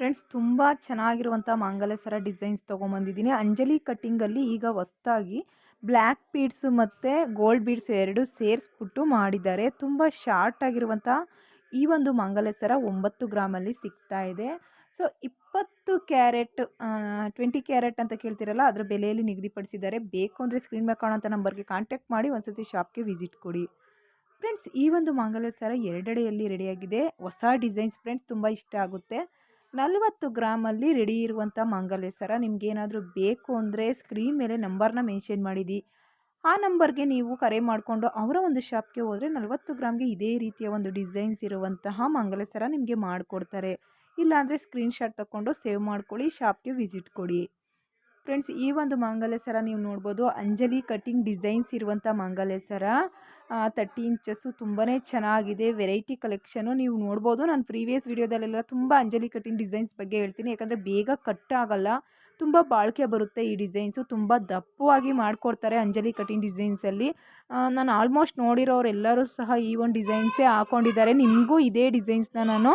Friends, ತುಂಬ ಚೆನ್ನಾಗಿರುವಂಥ ಮಾಂಗಲ್ಯ ಸರ ಡಿಸೈನ್ಸ್ ತೊಗೊಂಬಂದಿದ್ದೀನಿ. ಅಂಜಲಿ ಕಟ್ಟಿಂಗಲ್ಲಿ ಈಗ ಹೊಸ್ತಾಗಿ ಬ್ಲ್ಯಾಕ್ ಬೀಡ್ಸು ಮತ್ತು ಗೋಲ್ಡ್ ಬೀಡ್ಸ್ ಎರಡು ಸೇರಿಸ್ಬಿಟ್ಟು ಮಾಡಿದ್ದಾರೆ. ತುಂಬ ಶಾರ್ಟ್ ಆಗಿರುವಂಥ ಈ ಒಂದು ಮಾಂಗಲ್ಯ ಸರ ಒಂಬತ್ತು ಗ್ರಾಮಲ್ಲಿ ಸಿಗ್ತಾ ಇದೆ. ಸೊ, ಇಪ್ಪತ್ತು ಕ್ಯಾರೆಟ್ ಟ್ವೆಂಟಿ ಕ್ಯಾರೆಟ್ ಅಂತ ಕೇಳ್ತಿರಲ್ಲ, ಅದರ ಬೆಲೆಯಲ್ಲಿ ನಿಗದಿಪಡಿಸಿದ್ದಾರೆ. ಬೇಕು ಅಂದರೆ ಸ್ಕ್ರೀನ್ ಮೇಲೆ ಕಾಣೋಂಥ ನಂಬರ್ಗೆ ಕಾಂಟ್ಯಾಕ್ಟ್ ಮಾಡಿ, ಒಂದ್ಸತಿ ಶಾಪ್ಗೆ ವಿಸಿಟ್ ಕೊಡಿ. ಫ್ರೆಂಡ್ಸ್, ಈ ಒಂದು ಮಾಂಗಲ್ಯ ಸರ ಎರಡೆಡೆಯಲ್ಲಿ ರೆಡಿಯಾಗಿದೆ. ಹೊಸ ಡಿಸೈನ್ಸ್ ಫ್ರೆಂಡ್ಸ್, ತುಂಬ ಇಷ್ಟ ಆಗುತ್ತೆ. ನಲವತ್ತು ಗ್ರಾಮಲ್ಲಿ ರೆಡಿ ಇರುವಂಥ ಮಾಂಗಲ್ಯ ಸರ ನಿಮಗೇನಾದರೂ ಬೇಕು ಅಂದರೆ ಸ್ಕ್ರೀನ್ ಮೇಲೆ ನಂಬರ್ನ ಮೆನ್ಷನ್ ಮಾಡಿದಿ ಆ ನಂಬರ್ಗೆ ನೀವು ಕರೆ ಮಾಡಿಕೊಂಡು ಅವರ ಒಂದು ಶಾಪ್ಗೆ ಹೋದರೆ ನಲವತ್ತು ಗ್ರಾಮ್ಗೆ ಇದೇ ರೀತಿಯ ಒಂದು ಡಿಸೈನ್ಸ್ ಇರುವಂತಹ ಮಾಂಗಲ್ಯ ಸರ ನಿಮಗೆ ಮಾಡಿಕೊಡ್ತಾರೆ. ಇಲ್ಲಾಂದರೆ ಸ್ಕ್ರೀನ್ಶಾಟ್ ತಗೊಂಡು ಸೇವ್ ಮಾಡ್ಕೊಳ್ಳಿ ಶಾಪ್ಗೆ ವಿಸಿಟ್ ಕೊಡಿ. ಫ್ರೆಂಡ್ಸ್ ಈ ಒಂದು ಮಾಂಗಲ್ಯ ಸರ ನೀವು ನೋಡ್ಬೋದು. ಅಂಜಲಿ ಕಟಿಂಗ್ ಡಿಸೈನ್ಸ್ ಇರುವಂಥ ಮಾಂಗಲ್ಯ ಸರ ತರ್ಟಿ ಇಂಚಸ್ಸು ತುಂಬಾ ಚೆನ್ನಾಗಿದೆ. ವೆರೈಟಿ ಕಲೆಕ್ಷನು ನೀವು ನೋಡ್ಬೋದು. ನಾನು ಪ್ರೀವಿಯಸ್ ವೀಡಿಯೋದಲ್ಲೆಲ್ಲ ತುಂಬ ಅಂಜಲಿ ಕಟ್ಟಿನ ಡಿಸೈನ್ಸ್ ಬಗ್ಗೆ ಹೇಳ್ತೀನಿ. ಯಾಕಂದರೆ ಬೇಗ ಕಟ್ ಆಗಲ್ಲ. ತುಂಬ ಬಾಳಿಕೆ ಬರುತ್ತೆ ಈ ಡಿಸೈನ್ಸು. ತುಂಬ ದಪ್ಪವಾಗಿ ಮಾಡಿಕೊಡ್ತಾರೆ ಅಂಜಲಿ ಕಟಿಂಗ್ ಡಿಸೈನ್ಸಲ್ಲಿ. ನಾನು ಆಲ್ಮೋಸ್ಟ್ ನೋಡಿರೋರೆಲ್ಲರೂ ಸಹ ಈ ಒಂದು ಡಿಸೈನ್ಸೇ ಹಾಕೊಂಡಿದ್ದಾರೆ. ನಿಮಗೂ ಇದೇ ಡಿಸೈನ್ಸ್ನ ನಾನು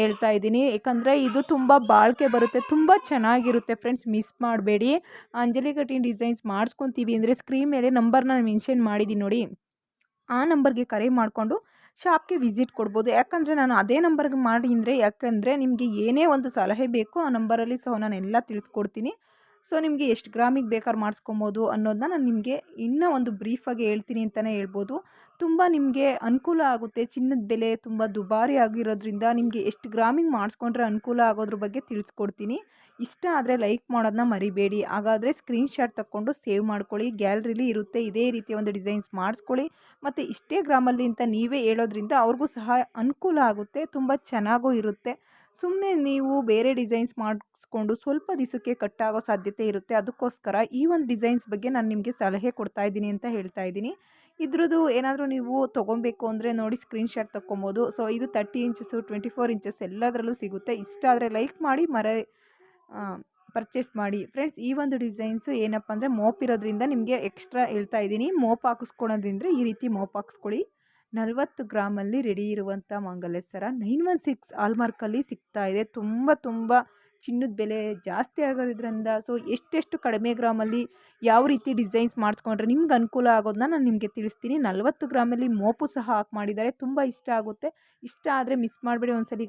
ಹೇಳ್ತಾ ಇದ್ದೀನಿ. ಯಾಕಂದರೆ ಇದು ತುಂಬ ಬಾಳಿಕೆ ಬರುತ್ತೆ. ತುಂಬ ಚೆನ್ನಾಗಿರುತ್ತೆ ಫ್ರೆಂಡ್ಸ್. ಮಿಸ್ ಮಾಡಬೇಡಿ. ಅಂಜಲಿ ಕಟಿಂಗ್ ಡಿಸೈನ್ಸ್ ಮಾಡಿಸ್ಕೊತೀವಿ ಅಂದರೆ ಸ್ಕ್ರೀನ್ ಮೇಲೆ ನಂಬರ್ನ ಮೆನ್ಷನ್ ಮಾಡಿದ್ದೀನಿ ನೋಡಿ. ಆ ನಂಬರ್ಗೆ ಕರೆ ಮಾಡಿಕೊಂಡು ಶಾಪ್ಗೆ ವಿಸಿಟ್ ಕೊಡ್ಬೋದು. ಯಾಕಂದರೆ ನಾನು ಅದೇ ನಂಬರ್ಗೆ ಮಾಡಿ ಅಂದರೆ ಯಾಕಂದರೆ ನಿಮಗೆ ಏನೇ ಒಂದು ಸಲಹೆ ಬೇಕು ಆ ನಂಬರಲ್ಲಿ ಸಹ ನಾನು ಎಲ್ಲ ತಿಳಿಸ್ಕೊಡ್ತೀನಿ. ಸೊ, ನಿಮಗೆ ಎಷ್ಟು ಗ್ರಾಮಿಗೆ ಬೇಕಾದ್ರೆ ಮಾಡಿಸ್ಕೊಬೋದು ಅನ್ನೋದನ್ನ ನಾನು ನಿಮಗೆ ಇನ್ನೂ ಒಂದು ಬ್ರೀಫಾಗಿ ಹೇಳ್ತೀನಿ ಅಂತಲೇ ಹೇಳ್ಬೋದು. ತುಂಬ ನಿಮಗೆ ಅನುಕೂಲ ಆಗುತ್ತೆ. ಚಿನ್ನದ ಬೆಲೆ ತುಂಬ ದುಬಾರಿ ಆಗಿರೋದ್ರಿಂದ ನಿಮಗೆ ಎಷ್ಟು ಗ್ರಾಮಿಗೆ ಮಾಡಿಸ್ಕೊಂಡ್ರೆ ಅನುಕೂಲ ಆಗೋದ್ರ ಬಗ್ಗೆ ತಿಳಿಸ್ಕೊಡ್ತೀನಿ. ಇಷ್ಟ ಆದರೆ ಲೈಕ್ ಮಾಡೋದನ್ನ ಮರಿಬೇಡಿ. ಹಾಗಾದರೆ ಸ್ಕ್ರೀನ್ಶಾಟ್ ತಗೊಂಡು ಸೇವ್ ಮಾಡ್ಕೊಳ್ಳಿ. ಗ್ಯಾಲ್ರಿಲಿ ಇರುತ್ತೆ ಇದೇ ರೀತಿಯ ಒಂದು ಡಿಸೈನ್ಸ್ ಮಾಡಿಸ್ಕೊಳ್ಳಿ. ಮತ್ತು ಇಷ್ಟೇ ಗ್ರಾಮಲ್ಲಿ ಅಂತ ನೀವೇ ಹೇಳೋದ್ರಿಂದ ಅವ್ರಿಗೂ ಸಹ ಅನುಕೂಲ ಆಗುತ್ತೆ, ತುಂಬ ಚೆನ್ನಾಗೂ ಇರುತ್ತೆ. ಸುಮ್ಮನೆ ನೀವು ಬೇರೆ ಡಿಸೈನ್ಸ್ ಮಾಡಿಸ್ಕೊಂಡು ಸ್ವಲ್ಪ ದಿವಸಕ್ಕೆ ಕಟ್ಟಾಗೋ ಸಾಧ್ಯತೆ ಇರುತ್ತೆ. ಅದಕ್ಕೋಸ್ಕರ ಈ ಒಂದು ಡಿಸೈನ್ಸ್ ಬಗ್ಗೆ ನಾನು ನಿಮಗೆ ಸಲಹೆ ಕೊಡ್ತಾ ಇದ್ದೀನಿ ಅಂತ ಹೇಳ್ತಾ ಇದ್ದೀನಿ. ಇದ್ರದ್ದು ಏನಾದರೂ ನೀವು ತೊಗೊಬೇಕು ಅಂದರೆ ನೋಡಿ ಸ್ಕ್ರೀನ್ಶಾಟ್ ತಗೊಬೋದು ಸೊ ಇದು thirty inches twenty four inches ಎಲ್ಲದರಲ್ಲೂ ಸಿಗುತ್ತೆ. ಇಷ್ಟ ಆದರೆ ಲೈಕ್ ಮಾಡಿ, ಮರ ಪರ್ಚೇಸ್ ಮಾಡಿ. ಫ್ರೆಂಡ್ಸ್ ಈ ಒಂದು ಡಿಸೈನ್ಸು ಏನಪ್ಪ ಅಂದರೆ ಮೋಪ್ ಇರೋದ್ರಿಂದ ನಿಮಗೆ ಎಕ್ಸ್ಟ್ರಾ ಹೇಳ್ತಾ ಇದ್ದೀನಿ. ಮೋಪ್ ಹಾಕಿಸ್ಕೊಳೋದ್ರಿಂದ ಈ ರೀತಿ ಮೋಪ್ ಹಾಕಿಸ್ಕೊಳ್ಳಿ ನಲವತ್ತು ಗ್ರಾಮಲ್ಲಿ ರೆಡಿ ಇರುವಂಥ ಮಾಂಗಲ್ಯ ಸರ ನೈನ್ ಒನ್ ಸಿಕ್ಸ್ ಆಲ್ಮಾರ್ಕಲ್ಲಿ ಸಿಗ್ತಾ ಇದೆ. ತುಂಬ ತುಂಬ ಚಿನ್ನದ ಬೆಲೆ ಜಾಸ್ತಿ ಆಗೋದ್ರಿಂದ ಸೊ ಎಷ್ಟೆಷ್ಟು ಕಡಿಮೆ ಗ್ರಾಮಲ್ಲಿ ಯಾವ ರೀತಿ ಡಿಸೈನ್ಸ್ ಮಾಡಿಸ್ಕೊಂಡ್ರೆ ನಿಮ್ಗೆ ಅನುಕೂಲ ಆಗೋದನ್ನ ನಾನು ನಿಮಗೆ ತಿಳಿಸ್ತೀನಿ. ನಲವತ್ತು ಗ್ರಾಮಲ್ಲಿ ಮೋಪು ಸಹ ಹಾಕಿ ಮಾಡಿದ್ದಾರೆ. ತುಂಬ ಇಷ್ಟ ಆಗುತ್ತೆ. ಇಷ್ಟ ಆದರೆ ಮಿಸ್ ಮಾಡಬೇಡಿ ಒಂದ್ಸಲಿ.